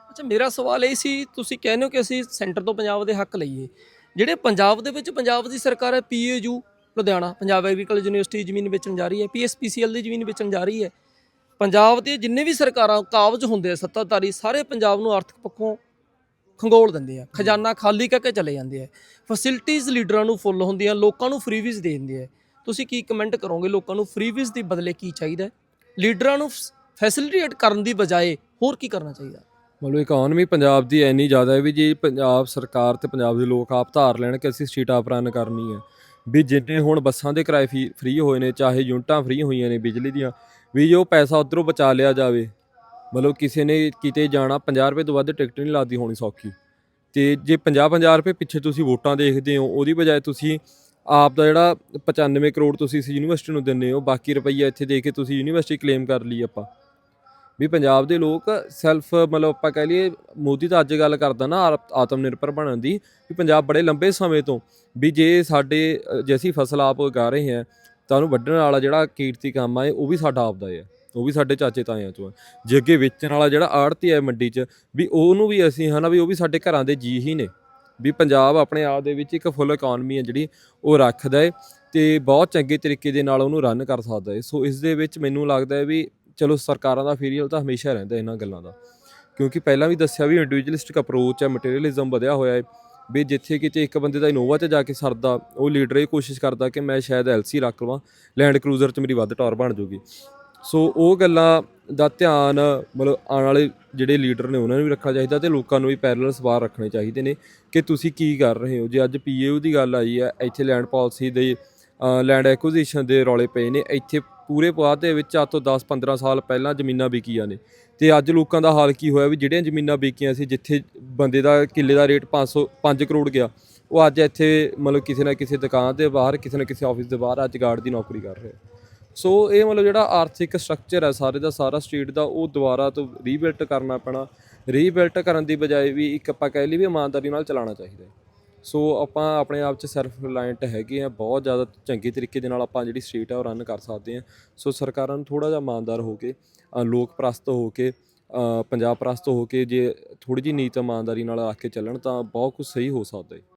ਅੱਛਾ, ਮੇਰਾ ਸਵਾਲ ਇਹ ਸੀ, ਤੁਸੀਂ ਕਹਿੰਦੇ ਹੋ ਕਿ ਅਸੀਂ ਸੈਂਟਰ ਤੋਂ ਪੰਜਾਬ ਦੇ ਹੱਕ ਲਈਏ। ਜਿਹੜੇ ਪੰਜਾਬ ਦੇ ਵਿੱਚ ਪੰਜਾਬ ਦੀ ਸਰਕਾਰ ਹੈ, PAU, Ludhiana, Punjab agriculture university ਜ਼ਮੀਨ ਵੇਚਣ ਜਾ ਰਹੀ ਹੈ, ਪੀਐਸਪੀਸੀਐਲ ਦੀ ਜ਼ਮੀਨ ਵੇਚਣ ਜਾ ਰਹੀ ਹੈ। ਪੰਜਾਬ ਦੇ ਜਿੰਨੇ ਵੀ ਸਰਕਾਰਾਂ, ਕਾਬਜ ਹੁੰਦੇ ਆ, ਸੱਤਾਧਾਰੀ, ਸਾਰੇ ਪੰਜਾਬ ਨੂੰ ਆਰਥਿਕ ਪੱਖੋਂ ਖੰਗੋਲ ਦਿੰਦੇ ਆ ਖਜ਼ਾਨਾ ਖਾਲੀ ਕਰਕੇ ਚਲੇ ਜਾਂਦੇ ਆ। ਫੈਸਿਲਿਟੀਆਂ ਲੀਡਰਾਂ ਨੂੰ ਫੁੱਲ ਹੁੰਦੀਆਂ ਲੋਕਾਂ ਨੂੰ ਫ੍ਰੀ ਵੀਜ਼ ਦੇ ਦਿੰਦੇ ਆ। ਤੁਸੀਂ ਕੀ ਕਮੈਂਟ ਕਰੋਗੇ? ਲੋਕਾਂ ਨੂੰ ਫ੍ਰੀ ਵੀਜ਼ ਦੀ ਬਦਲੇ ਕੀ ਚਾਹੀਦਾ? ਲੀਡਰਾਂ ਨੂੰ ਫੈਸਿਲਿਟੇਟ ਕਰਨ ਦੀ ਬਜਾਏ ਹੋਰ ਕੀ ਕਰਨਾ ਚਾਹੀਦਾ? ਮਤਲਬ ਇਕਨੋਮੀ ਪੰਜਾਬ ਦੀ ਇੰਨੀ ਜ਼ਿਆਦਾ ਹੈ ਵੀ ਜੇ ਪੰਜਾਬ ਸਰਕਾਰ ਤੇ ਪੰਜਾਬ ਦੇ ਲੋਕ ਆਪ ਧਾਰ ਲੈਣ ਕਿ ਅਸੀਂ ਸਟਰੀਟ ਆਪ ਰਨ ਕਰਨੀ ਹੈ ਵੀ ਜਿੰਨੇ ਹੁਣ ਬੱਸਾਂ ਦੇ ਕਿਰਾਏ ਫ੍ਰੀ ਹੋਏ ਨੇ ਚਾਹੇ ਯੂਨਿਟਾਂ ਫ੍ਰੀ ਹੋਈਆਂ ਨੇ ਬਿਜਲੀ ਦੀਆਂ ਵੀ ਜੋ ਪੈਸਾ ਉਧਰੋਂ ਬਚਾ ਲਿਆ ਜਾਵੇ ਮਤਲਬ ਕਿਸੇ ਨੇ ਕਿਤੇ ਜਾਣਾ 50 ਰੁਪਏ ਤੋਂ ਵੱਧ ਟਿਕਟ ਨਹੀਂ ਲੱਗਦੀ ਹੋਣੀ ਸੌਖੀ। ਤੇ ਜੇ 50 50 ਰੁਪਏ ਪਿੱਛੇ ਤੁਸੀਂ ਵੋਟਾਂ ਦੇਖਦੇ ਹੋ ਉਹਦੀ ਬਜਾਏ ਤੁਸੀਂ ਆਪ ਦਾ ਜਿਹੜਾ 95 ਕਰੋੜ ਤੁਸੀਂ ਇਸ ਯੂਨੀਵਰਸਿਟੀ ਨੂੰ ਦਿੰਦੇ ਹੋ ਬਾਕੀ ਰੁਪਈਆ ਇੱਥੇ ਦੇ ਕੇ ਤੁਸੀਂ ਯੂਨੀਵਰਸਿਟੀ ਕਲੇਮ ਕਰ ਲਈ ਆਪਾਂ। ਵੀ ਪੰਜਾਬ ਦੇ ਲੋਕ ਸੈਲਫ ਮਤਲਬ ਆਪਾਂ ਕਹਿ ਲਈਏ ਮੋਦੀ ਤਾਂ ਅੱਜ ਗੱਲ ਕਰਦਾ ਨਾ ਆਤਮ ਨਿਰਭਰ ਬਣਨ ਦੀ ਵੀ ਪੰਜਾਬ ਬੜੇ ਲੰਬੇ ਸਮੇਂ ਤੋਂ ਵੀ ਜੇ ਸਾਡੇ ਅ, ਜੇ ਅਸੀਂ ਫਸਲ ਆਪ ਉਗਾ ਰਹੇ ਹਾਂ ਤਾਂ ਉਹਨੂੰ ਵੱਢਣ ਵਾਲਾ ਜਿਹੜਾ ਕੀਰਤੀ ਕੰਮ ਆ ਇਹ ਉਹ ਵੀ ਸਾਡਾ ਆਪਦਾ ਹੈ ਉਹ ਵੀ ਸਾਡੇ ਚਾਚੇ ਤਾਇਆਂ ਚੋਂ ਆ। ਜੇ ਅੱਗੇ ਵੇਚਣ ਵਾਲਾ ਜਿਹੜਾ ਆੜਤੀ ਹੈ ਮੰਡੀ 'ਚ, ਵੀ ਉਹਨੂੰ ਵੀ ਅਸੀਂ ਹਨਾ, ਵੀ ਉਹ ਵੀ ਸਾਡੇ ਘਰਾਂ ਦੇ ਜੀ ਹੀ ਨੇ। ਵੀ ਪੰਜਾਬ ਆਪਣੇ ਆਪ ਦੇ ਵਿੱਚ ਇੱਕ ਫੁੱਲ ਇਕਨੋਮੀ ਹੈ ਜਿਹੜੀ, ਉਹ ਰੱਖਦਾ ਹੈ ਤੇ ਬਹੁਤ ਚੰਗੇ ਤਰੀਕੇ ਦੇ ਨਾਲ ਉਹਨੂੰ ਰਨ ਕਰ ਸਕਦਾ ਹੈ ਸੋ ਇਸ ਦੇ ਵਿੱਚ ਮੈਨੂੰ ਲੱਗਦਾ ਹੈ ਵੀ ਚਲੋ ਸਰਕਾਰਾਂ ਦਾ ਫੇਰੀਅਲ ਤਾਂ ਹਮੇਸ਼ਾ ਰਹਿੰਦਾ ਇਹਨਾਂ ਗੱਲਾਂ ਦਾ। ਕਿਉਂਕਿ ਪਹਿਲਾਂ ਵੀ ਦੱਸਿਆ ਵੀ ਇੰਡੀਵਿਜੂਅਲਿਸਟਿਕ ਅਪਰੋਚ ਹੈ ਮਟੀਰੀਅਲਿਜ਼ਮ ਵਧਿਆ ਹੋਇਆ ਹੈ ਵੀ ਜਿੱਥੇ ਕਿਤੇ ਇੱਕ ਬੰਦੇ ਦਾ ਇਨੋਵਾ 'ਚ ਜਾ ਕੇ ਸਰਦਾ, ਉਹ ਲੀਡਰ ਇਹ ਕੋਸ਼ਿਸ਼ ਕਰਦਾ ਕਿ ਮੈਂ ਸ਼ਾਇਦ ਐਲਸੀ ਰੱਖ ਲਵਾਂ ਲੈਂਡ ਕਰੂਜ਼ਰ 'ਚ ਮੇਰੀ ਵੱਧ ਟੌਰ ਬਣ ਜੂਗੀ। ਸੋ ਉਹ ਗੱਲਾਂ ਦਾ ਧਿਆਨ ਮਤਲਬ ਆਉਣ ਵਾਲੇ ਜਿਹੜੇ ਲੀਡਰ ਨੇ ਉਹਨਾਂ ਨੂੰ ਵੀ ਰੱਖਣਾ ਚਾਹੀਦਾ ਤੇ ਲੋਕਾਂ ਨੂੰ ਵੀ ਪੈਰਲਲ ਸਵਾਰ ਰੱਖਣੇ ਚਾਹੀਦੇ ਨੇ ਕਿ ਤੁਸੀਂ ਕੀ ਕਰ ਰਹੇ ਹੋ? ਜੇ ਅੱਜ ਪੀਏਯੂ ਦੀ ਗੱਲ ਆਈ ਹੈ, ਇੱਥੇ ਲੈਂਡ ਪਾਲਿਸੀ ਦੇ ਲੈਂਡ ਐਕੁਜੀਸ਼ਨ ਦੇ ਰੌਲੇ ਪਏ ਨੇ, ਇੱਥੇ ਪੂਰੇ ਪੁਆਧ ਦੇ ਵਿੱਚ ਅੱਜ ਤੋਂ 10-15 ਸਾਲ ਪਹਿਲਾਂ ਜ਼ਮੀਨਾਂ ਵਿਕੀਆਂ ਨੇ ਤੇ ਅੱਜ ਲੋਕਾਂ ਦਾ ਹਾਲ ਕੀ ਹੋਇਆ ਵੀ ਜਿਹੜੀਆਂ ਜ਼ਮੀਨਾਂ ਵਿਕੀਆਂ ਸੀ, ਜਿੱਥੇ ਬੰਦੇ ਦਾ ਕਿੱਲੇ ਦਾ ਰੇਟ 500 5 ਕਰੋੜ ਗਿਆ, ਉਹ ਅੱਜ ਇੱਥੇ ਮਤਲਬ ਕਿਸੇ ਨਾ ਕਿਸੇ ਦੁਕਾਨ ਦੇ ਬਾਹਰ, ਕਿਸੇ ਨਾ ਕਿਸੇ ਆਫਿਸ ਦੇ ਬਾਹਰ ਅੱਜ ਗਾਰਡ ਦੀ ਨੌਕਰੀ ਕਰ ਰਿਹਾ ਸੋ ਇਹ ਮਤਲਬ ਜਿਹੜਾ ਆਰਥਿਕ ਸਟਰਕਚਰ ਹੈ ਸਾਰੇ ਦਾ ਸਾਰਾ ਸਟੇਟ ਦਾ, ਉਹ ਦੁਬਾਰਾ ਤੋਂ ਰੀਬਿਲਟ ਕਰਨਾ ਪੈਣਾ। ਰੀਬਿਲਟ ਕਰਨ ਦੀ ਬਜਾਏ ਵੀ ਇੱਕ ਆਪਾਂ ਕਹਿ ਲਈ ਵੀ ਇਮਾਨਦਾਰੀ ਨਾਲ ਚਲਾਉਣਾ ਚਾਹੀਦਾ ਹੈ। ਸੋ ਆਪਾਂ ਆਪਣੇ ਆਪ 'ਚ ਸੈਲਫ ਰਿਲਾਇੰਟ ਹੈਗੇ ਆ ਬਹੁਤ ਜ਼ਿਆਦਾ ਚੰਗੇ ਤਰੀਕੇ ਦੇ ਨਾਲ ਆਪਾਂ ਜਿਹੜੀ ਸਟੇਟ ਆ ਉਹ ਰਨ ਕਰ ਸਕਦੇ ਆ ਸੋ ਸਰਕਾਰਾਂ ਨੂੰ ਥੋੜਾ ਜਿਹਾ ਇਮਾਨਦਾਰ ਹੋ ਕੇ ਲੋਕ ਪ੍ਰਸਤ ਹੋ ਕੇ ਪੰਜਾਬ ਪ੍ਰਸਤ ਹੋ ਕੇ ਜੇ ਥੋੜੀ ਜਿਹੀ ਨੀਤ ਇਮਾਨਦਾਰੀ ਨਾਲ ਆ ਕੇ ਚੱਲਣ ਤਾਂ ਬਹੁਤ ਕੁਝ ਸਹੀ ਹੋ ਸਕਦਾ ਹੈ।